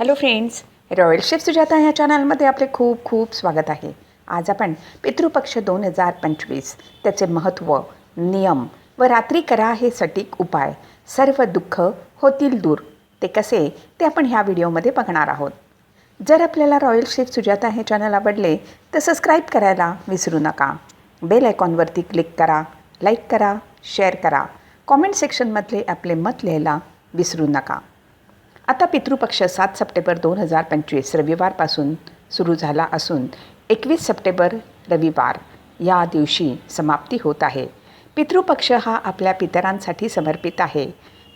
Hello friends Royal Chef Sujata ह्या चॅनलमध्ये आपले खूप खूप स्वागत आहे. आज आपण पितृपक्ष दोन हजार पंचवीस त्याचे महत्त्व नियम व रात्री करा हे सटीक उपाय सर्व दुःख होतील दूर ते कसे ते आपण ह्या व्हिडिओमध्ये बघणार आहोत. जर आपल्याला रॉयल शेफ सुजाता हे चॅनल आवडले तर सबस्क्राईब करायला विसरू नका. बेल आयकॉनवरती क्लिक करा लाईक करा शेअर करा. कॉमेंट सेक्शनमधले आपले मत लिहायला विसरू नका. आता पितृपक्ष सात सप्टेंबर दोन हजार पंचवीस रविवारपासून सुरू झाला असून एकवीस सप्टेंबर रविवार या दिवशी समाप्ती होत आहे. पितृपक्ष हा आपल्या पितरांसाठी समर्पित आहे.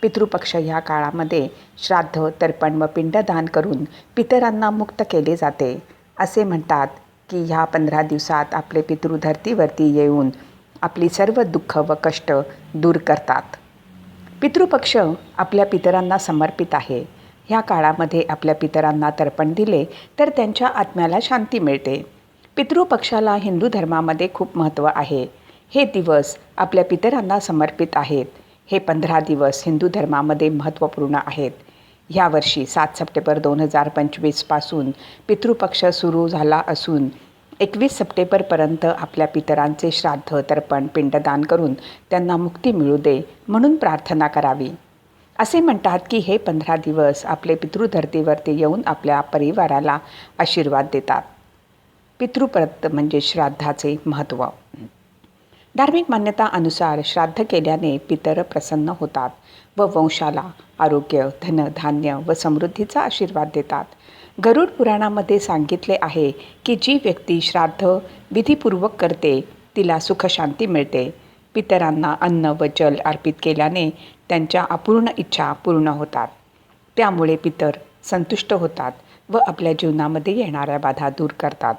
पितृपक्ष ह्या काळामध्ये श्राद्ध तर्पण व पिंडदान करून पितरांना मुक्त केले जाते. असे म्हणतात की ह्या पंधरा दिवसात आपले पितृ धर्तीवरती येऊन आपली सर्व दुःख व कष्ट दूर करतात. पितृपक्ष आपल्या पितरांना समर्पित आहे. ह्या काळामध्ये आपल्या पितरांना तर्पण दिले तर त्यांच्या आत्म्याला शांती मिळते. पितृपक्षाला हिंदू धर्मामध्ये खूप महत्त्व आहे. हे दिवस आपल्या पितरांना समर्पित आहेत. हे पंधरा दिवस हिंदू धर्मामध्ये महत्त्वपूर्ण आहेत. ह्यावर्षी सात सप्टेंबर दोन हजार पंचवीसपासून पितृपक्ष सुरू झाला असून एकवीस सप्टेंबरपर्यंत आपल्या पितरांचे श्राद्ध तर्पण पिंडदान करून त्यांना मुक्ती मिळू दे म्हणून प्रार्थना करावी. असे म्हणतात की हे पंधरा दिवस आपले पितृधर्तीवरती येऊन आपल्या परिवाराला आशीर्वाद देतात. पितृप्रत म्हणजे श्राद्धाचे महत्त्व धार्मिक मान्यता अनुसार श्राद्ध केल्याने पितर प्रसन्न होतात व वंशाला आरोग्य धन धान्य व समृद्धीचा आशीर्वाद देतात. गरुड पुराणामध्ये सांगितले आहे की जी व्यक्ती श्राद्ध विधीपूर्वक करते तिला सुखशांती मिळते. पितरांना अन्न व जल अर्पित केल्याने त्यांच्या अपूर्ण इच्छा पूर्ण होतात. त्यामुळे पितर संतुष्ट होतात व आपल्या जीवनामध्ये येणाऱ्या बाधा दूर करतात.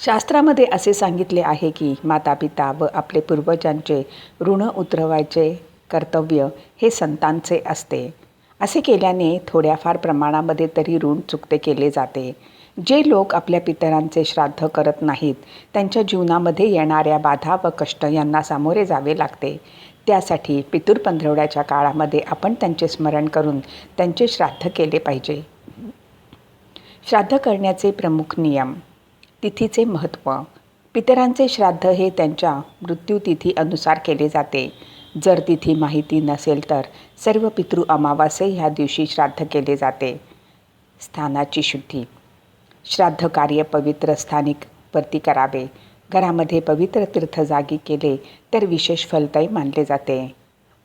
शास्त्रामध्ये असे सांगितले आहे की माता पिता व आपले पूर्वजांचे ऋण उतरवायचे कर्तव्य हे संतांचे असते. असे केल्याने थोड्याफार प्रमाणामध्ये तरी ऋण चुकते केले जाते. जे लोक आपल्या पितरांचे श्राद्ध करत नाहीत त्यांच्या जीवनामध्ये येणाऱ्या बाधा व कष्ट यांना सामोरे जावे लागते. त्यासाठी पितूर पंधरवड्याच्या काळामध्ये आपण त्यांचे स्मरण करून त्यांचे श्राद्ध केले पाहिजे. श्राद्ध करण्याचे प्रमुख नियम तिथीचे महत्त्व. पितरांचे श्राद्ध हे त्यांच्या मृत्यूतिथी अनुसार केले जाते. जर तिथी माहिती नसेल तर सर्व पितृ अमावास्ये ह्या दिवशी श्राद्ध केले जाते. स्थानाची शुद्धी. श्राद्ध कार्य पवित्र स्थानिक वरती करावे. घरामध्ये पवित्र तीर्थ जागी केले तर विशेष फलदायी मानले जाते.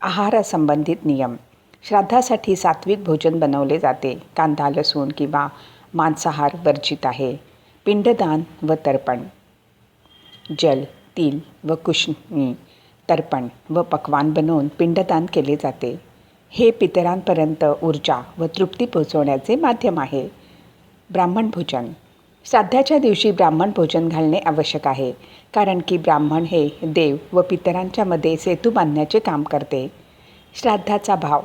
आहारासंबंधित नियम. श्राद्धासाठी सात्विक भोजन बनवले जाते. कांदा लसूण किंवा मांसाहार वर्जित आहे. पिंडदान व तर्पण. जल तिल व कुशनी तर्पण व पक्वान बनवून पिंडदान केले जाते. हे पितरांपर्यंत ऊर्जा व तृप्ती पोचवण्याचे माध्यम आहे. ब्राह्मण भोजन. श्राद्धाच्या दिवशी ब्राह्मण भोजन घालणे आवश्यक आहे कारण की ब्राह्मण हे देव व पितरांच्या मध्ये सेतू बांधण्याचे काम करते. श्राद्धाचा भाव.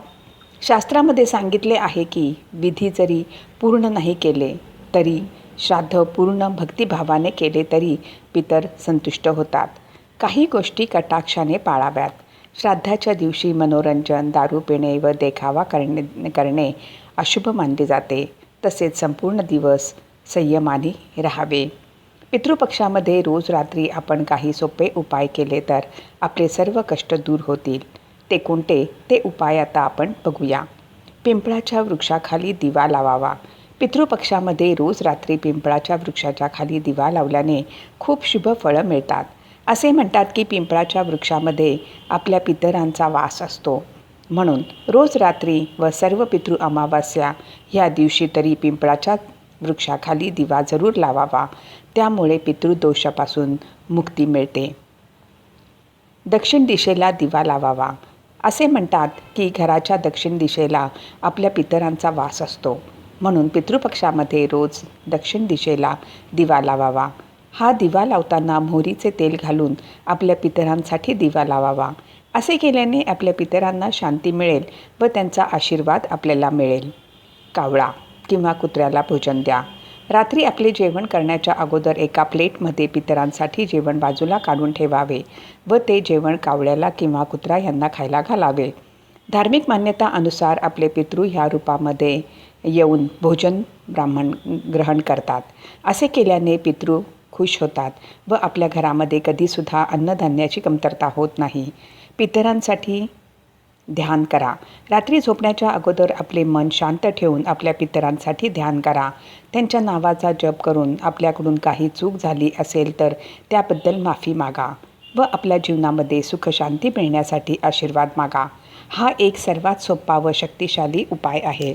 शास्त्रामध्ये सांगितले आहे की विधी जरी पूर्ण नाही केले तरी श्राद्ध पूर्ण भक्तिभावाने केले तरी पितर संतुष्ट होतात. काही गोष्टी कटाक्षाने पाळाव्यात. श्राद्धाच्या दिवशी मनोरंजन दारू पिणे व देखावा करणे करणे अशुभ मानले जाते. तसेच संपूर्ण दिवस संयमाने राहावे. पितृपक्षामध्ये रोज रात्री आपण काही सोपे उपाय केले तर आपले सर्व कष्ट दूर होतील. ते कोणते? ते उपाय आता आपण बघूया. पिंपळाच्या वृक्षाखाली दिवा लावावा. पितृपक्षामध्ये रोज रात्री पिंपळाच्या वृक्षाच्या खाली दिवा लावल्याने खूप शुभ फळं मिळतात. असे म्हणतात की पिंपळाच्या वृक्षामध्ये आपल्या पितरांचा वास असतो. म्हणून रोज रात्री व सर्व पितृ अमावास्या ह्या दिवशी तरी पिंपळाच्या वृक्षाखाली दिवा जरूर लावावा. त्यामुळे पितृदोषापासून मुक्ती मिळते. दक्षिण दिशेला दिवा लावावा. असे म्हणतात की घराच्या दक्षिण दिशेला आपल्या पितरांचा वास असतो. म्हणून पितृपक्षामध्ये रोज दक्षिण दिशेला दिवा लावावा. हा दिवा लावताना मोहरीचे तेल घालून आपल्या पितरांसाठी दिवा लावावा. असे केल्याने आपल्या पितरांना शांती मिळेल व त्यांचा आशीर्वाद आपल्याला मिळेल. कावळा किंवा कुत्र्याला भोजन द्या. रात्री आपले जेवण करण्याच्या अगोदर एका प्लेटमध्ये पितरांसाठी जेवण बाजूला काढून ठेवावे व ते जेवण कावळ्याला किंवा कुत्रा यांना खायला घालावे. धार्मिक मान्यता अनुसार आपले पितृ ह्या रूपामध्ये येऊन भोजन ब्राह्मण ग्रहण करतात. असे केल्याने पितृ खुश होतात व आपल्या घरामध्ये कधीसुद्धा अन्नधान्याची कमतरता होत नाही. पितरांसाठी ध्यान करा. रात्री झोपण्याच्या अगोदर आपले मन शांत ठेवून आपल्या पितरांसाठी ध्यान करा. त्यांच्या नावाचा जप करून आपल्याकडून काही चूक झाली असेल तर त्याबद्दल माफी मागा व आपल्या जीवनामध्ये सुखशांती मिळण्यासाठी आशीर्वाद मागा. हा एक सर्वात सोपा व शक्तिशाली उपाय आहे.